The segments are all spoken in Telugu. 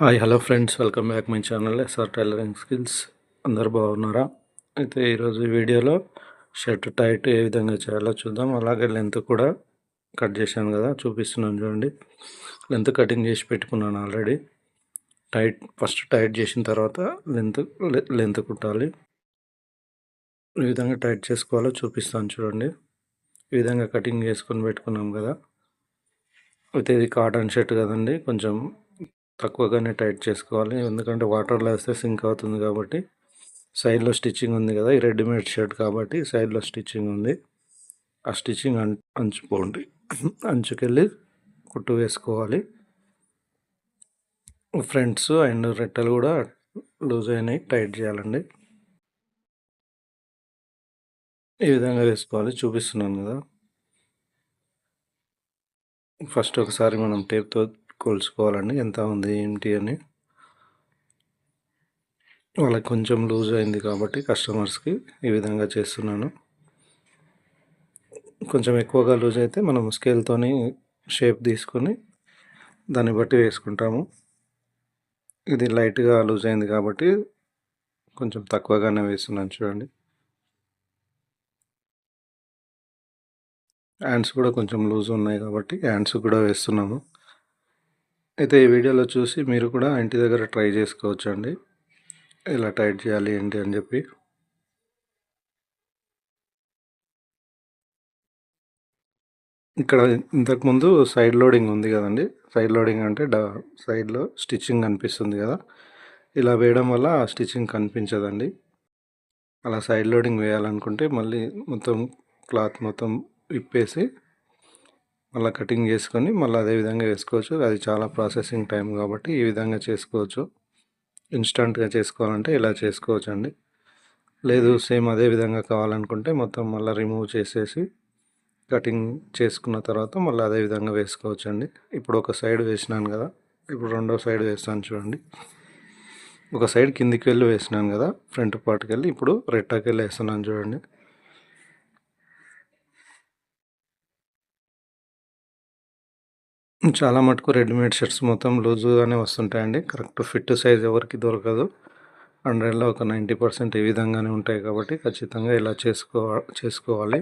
Hi hello friends. Welcome back my channel S R tailoring skills. అందరు బాగున్నారా? అయితే ఈరోజు వీడియోలో షర్ట్ టైట్ ఏ విధంగా చేయాలో చూద్దాం. అలాగే లెంత్ కూడా కట్ చేశాను కదా చూపిస్తున్నాను చూడండి. లెంత్ కటింగ్ చేసి పెట్టుకున్నాను ఆల్రెడీ. టైట్ ఫస్ట్ టైట్ చేసిన తర్వాత లెంత్ లెంత్ కుట్టాలి. ఈ విధంగా టైట్ చేసుకోవాలో చూపిస్తాను చూడండి. ఈ విధంగా కటింగ్ చేసుకొని పెట్టుకున్నాం కదా. అయితే ఇది కాటన్ షర్ట్ కదండి కొంచెం తక్కువగానే టైట్ చేసుకోవాలి. ఎందుకంటే వాటర్లో వేస్తే సింక్ అవుతుంది కాబట్టి. సైడ్లో స్టిచ్చింగ్ ఉంది కదా ఈ రెడీమేడ్ షర్ట్ కాబట్టి సైడ్లో స్టిచ్చింగ్ ఉంది. ఆ స్టిచ్చింగ్ అం అంచుకోండి. అంచుకెళ్ళి కుట్టు వేసుకోవాలి. ఫ్రంట్స్ అండ్ రెట్టలు కూడా లూజ్ అయినాయి టైట్ చేయాలండి. ఈ విధంగా వేసుకోవాలి చూపిస్తున్నాను కదా. ఫస్ట్ ఒకసారి మనం టేప్తో కొలుసుకోవాలండి ఎంత ఉంది ఏంటి అని. వాళ్ళకి కొంచెం లూజ్ అయింది కాబట్టి కస్టమర్స్కి ఈ విధంగా చేస్తున్నాను. కొంచెం ఎక్కువగా లూజ్ అయితే మనం స్కేల్తోని షేప్ తీసుకొని దాన్ని బట్టి వేసుకుంటాము. ఇది లైట్గా లూజ్ అయింది కాబట్టి కొంచెం తక్కువగానే వేస్తున్నాను చూడండి. హ్యాండ్స్ కూడా కొంచెం లూజ్ ఉన్నాయి కాబట్టి హ్యాండ్స్ కూడా వేస్తున్నాము. అయితే ఈ వీడియోలో చూసి మీరు కూడా ఇంటి దగ్గర ట్రై చేసుకోవచ్చు అండి ఇలా టైట్ చేయాలి ఏంటి అని చెప్పి. ఇక్కడ ఇంతకుముందు సైడ్ లోడింగ్ ఉంది కదండి. సైడ్ లోడింగ్ అంటే డా సైడ్లో స్టిచ్చింగ్ కనిపిస్తుంది కదా. ఇలా వేయడం వల్ల ఆ స్టిచ్చింగ్ కనిపించదండి. అలా సైడ్ లోడింగ్ వేయాలనుకుంటే మళ్ళీ మొత్తం క్లాత్ మొత్తం విప్పేసి మళ్ళీ కటింగ్ చేసుకొని మళ్ళీ అదే విధంగా వేసుకోవచ్చు. అది చాలా ప్రాసెసింగ్ టైం కాబట్టి ఈ విధంగా చేసుకోవచ్చు. ఇన్స్టంట్గా చేసుకోవాలంటే ఇలా చేసుకోవచ్చు అండి లేదు సేమ్ అదే విధంగా కావాలనుకుంటే మొత్తం మళ్ళీ రిమూవ్ చేసేసి కటింగ్ చేసుకున్న తర్వాత మళ్ళీ అదే విధంగా వేసుకోవచ్చు అండి ఇప్పుడు ఒక సైడ్ వేసినాను కదా ఇప్పుడు రెండో సైడ్ వేస్తాను చూడండి. ఒక సైడ్ కిందికి వెళ్ళి వేసినాను కదా ఫ్రంట్ పార్ట్కి వెళ్ళి ఇప్పుడు రెట్టాకి వెళ్ళి వేస్తున్నాను చూడండి. చాలా మటుకు రెడీమేడ్ షర్ట్స్ మొత్తం లూజుగానే వస్తుంటాయండి. కరెక్ట్ ఫిట్ సైజ్ ఎవరికి దొరకదు. హండ్రెడ్లో ఒక నైంటీ పర్సెంట్ ఈ విధంగానే ఉంటాయి కాబట్టి ఖచ్చితంగా ఇలా చేసుకో చేసుకోవాలి.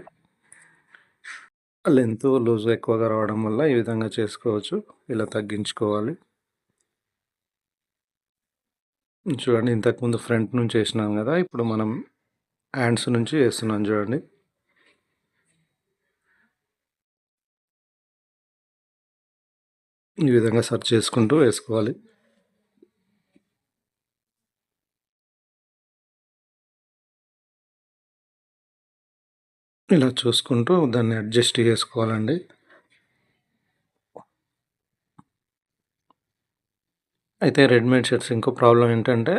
లెంత్ లూజ్ ఎక్కువగా రావడం వల్ల ఈ విధంగా చేసుకోవచ్చు. ఇలా తగ్గించుకోవాలి. చూడండి ఇంతకుముందు ఫ్రంట్ నుంచి వేసినాం కదా ఇప్పుడు మనం హ్యాండ్స్ నుంచి వేస్తున్నాం చూడండి. ఈ విధంగా సర్చ్ చేసుకుంటూ వేసుకోవాలి. ఇలా చూసుకుంటూ దాన్ని అడ్జస్ట్ చేసుకోవాలండి. అయితే రెడీమేడ్ షర్ట్స్ ఇంకో ప్రాబ్లం ఏంటంటే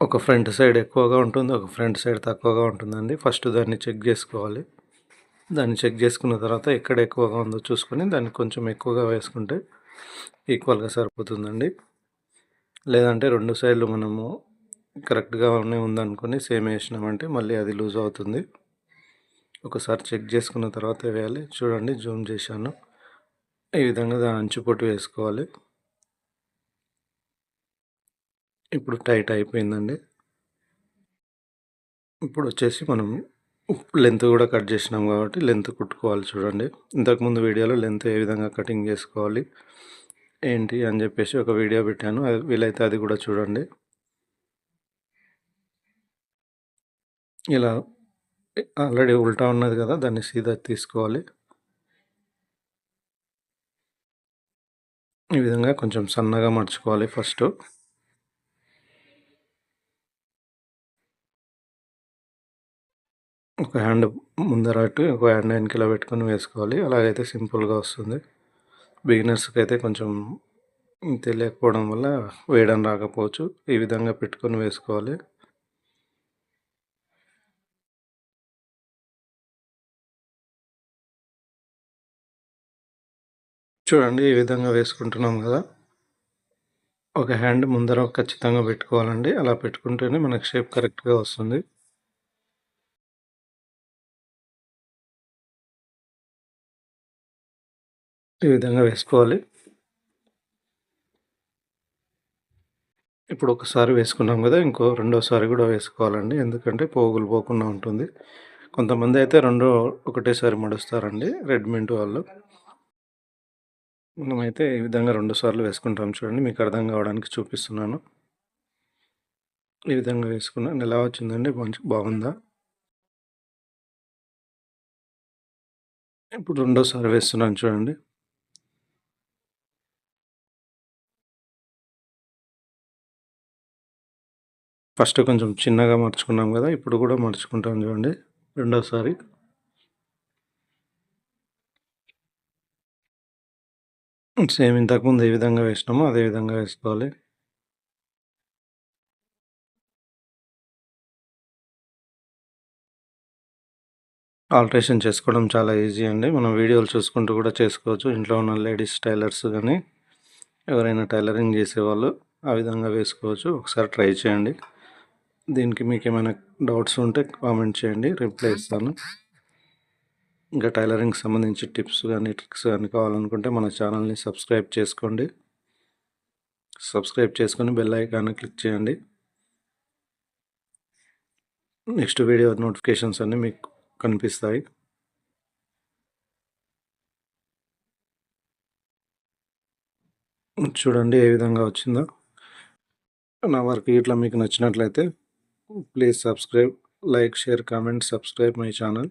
ఒక ఫ్రంట్ సైడ్ ఎక్కువగా ఉంటుంది ఒక ఫ్రంట్ సైడ్ తక్కువగా ఉంటుందండి. ఫస్ట్ దాన్ని చెక్ చేసుకోవాలి. దాన్ని చెక్ చేసుకున్న తర్వాత ఎక్కడ ఎక్కువగా ఉందో చూసుకొని దాన్ని కొంచెం ఎక్కువగా వేసుకుంటే ఈక్వల్గా సరిపోతుందండి. లేదంటే రెండు సైడ్లు మనము కరెక్ట్గానే ఉందనుకొని సేమ్ వేసినామంటే మళ్ళీ అది లూజ్ అవుతుంది. ఒకసారి చెక్ చేసుకున్న తర్వాత వేయాలి. చూడండి జూమ్ చేశాను. ఈ విధంగా దాని అంచుపొట్టు వేసుకోవాలి. ఇప్పుడు టైట్ అయిపోయిందండి. ఇప్పుడు వచ్చేసి మనం లెంత్ కూడా కట్ చేసినాం కాబట్టి లెంత్ కుట్టుకోవాలి చూడండి. ఇంతకుముందు వీడియోలో లెంత్ ఏ విధంగా కటింగ్ చేసుకోవాలి ఏంటి అని చెప్పేసి ఒక వీడియో పెట్టాను. అది వీలైతే అది కూడా చూడండి. ఇలా ఆల్రెడీ ఉల్టా ఉన్నది కదా దాన్ని సీదా తీసుకోవాలి. ఈ విధంగా కొంచెం సన్నగా మర్చుకోవాలి ఫస్ట్. ఒక హ్యాండ్ ముందర ఒక హ్యాండ్ వెనకలో పెట్టుకొని వేసుకోవాలి. అలాగైతే సింపుల్గా వస్తుంది. బిగినర్స్కి అయితే కొంచెం తెలియకపోవడం వల్ల వేయడం రాకపోవచ్చు. ఈ విధంగా పెట్టుకొని వేసుకోవాలి. చూడండి ఈ విధంగా వేసుకుంటున్నాం కదా. ఒక హ్యాండ్ ముందర ఖచ్చితంగా పెట్టుకోవాలండి. అలా పెట్టుకుంటేనే మనకు షేప్ కరెక్ట్గా వస్తుంది. ఈ విధంగా వేసుకోవాలి. ఇప్పుడు ఒకసారి వేసుకున్నాం కదా ఇంకో రెండోసారి కూడా వేసుకోవాలండి. ఎందుకంటే పోగులు పోకుండా ఉంటుంది. కొంతమంది అయితే రెండు ఒకటేసారి మడుస్తారండి రెడ్మింట్ వాళ్ళు. మనమైతే ఈ విధంగా రెండు సార్లు వేసుకుంటాం చూడండి మీకు అర్థం కావడానికి చూపిస్తున్నాను. ఈ విధంగా వేసుకున్నాను ఎలా వచ్చిందండి? మంచి బాగుందా? ఇప్పుడు రెండోసారి వేస్తున్నాను చూడండి. ఫస్ట్ కొంచెం చిన్నగా మర్చుకున్నాం కదా ఇప్పుడు కూడా మర్చుకుంటాం చూడండి. రెండోసారి. సేమ్ ఇంతకుముందు ఏ విధంగా వేసినామో అదే విధంగా వేసుకోవాలి. ఆల్ట్రేషన్ చేసుకోవడం చాలా ఈజీ అండి. మనం వీడియోలు చూసుకుంటూ కూడా చేసుకోవచ్చు. ఇంట్లో ఉన్న లేడీస్ టైలర్స్ కానీ ఎవరైనా టైలరింగ్ చేసేవాళ్ళు ఆ విధంగా వేసుకోవచ్చు. ఒకసారి ట్రై చేయండి. దీనికి మీకు ఏమైనా డౌట్స్ ఉంటే కామెంట్ చేయండి రిప్లై ఇస్తాను. ఇంకా టైలరింగ్ సంబంధించి టిప్స్ కానీ ట్రిక్స్ కానీ కావాలనుకుంటే మన ఛానల్ని సబ్స్క్రైబ్ చేసుకోండి. సబ్స్క్రైబ్ చేసుకొని బెల్ ఐకాన్ క్లిక్ చేయండి. నెక్స్ట్ వీడియో నోటిఫికేషన్స్ అన్నీ మీకు కనిపిస్తాయి. చూడండి ఏ విధంగా వచ్చిందో. నా వర్క్ ఇట్లా మీకు నచ్చినట్లయితే please subscribe like share comment subscribe my channel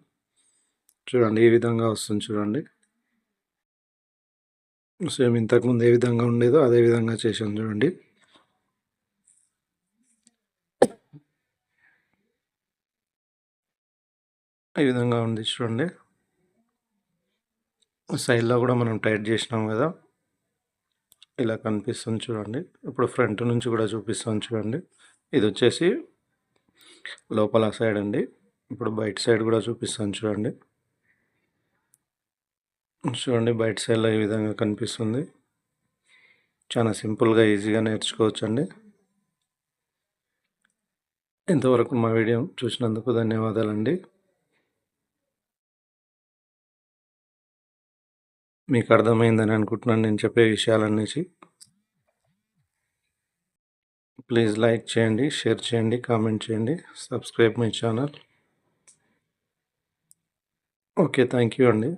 చూడండి ఏ విధంగా వస్తుంది చూడండి. సేమ్ ఇంతకుముందు ఏ విధంగా ఉండేదో అదే విధంగా చేసాం చూడండి. ఈ విధంగా ఉంది చూడండి. సైడ్లో కూడా మనం టైట్ చేసినాం కదా. ఇలా కనిపిస్తుంది చూడండి. ఇప్పుడు ఫ్రంట్ నుంచి కూడా చూపిస్తాను చూడండి. ఇది వచ్చేసి లోపల సైడ్ అండి. ఇప్పుడు బయట సైడ్ కూడా చూపిస్తాను చూడండి. చూడండి బయట సైడ్లో ఈ విధంగా కనిపిస్తుంది. చాలా సింపుల్గా ఈజీగా నేర్చుకోవచ్చు అండి ఇంతవరకు మా వీడియో చూసినందుకు ధన్యవాదాలండి. మీకు అర్థమైందని అనుకుంటున్నాను నేను చెప్పే విషయాలన్నీ ప్లీజ్ లైక్ చేయండి షేర్ చేయండి కామెంట్ చేయండి. Subscribe my channel. Okay thank you అండి.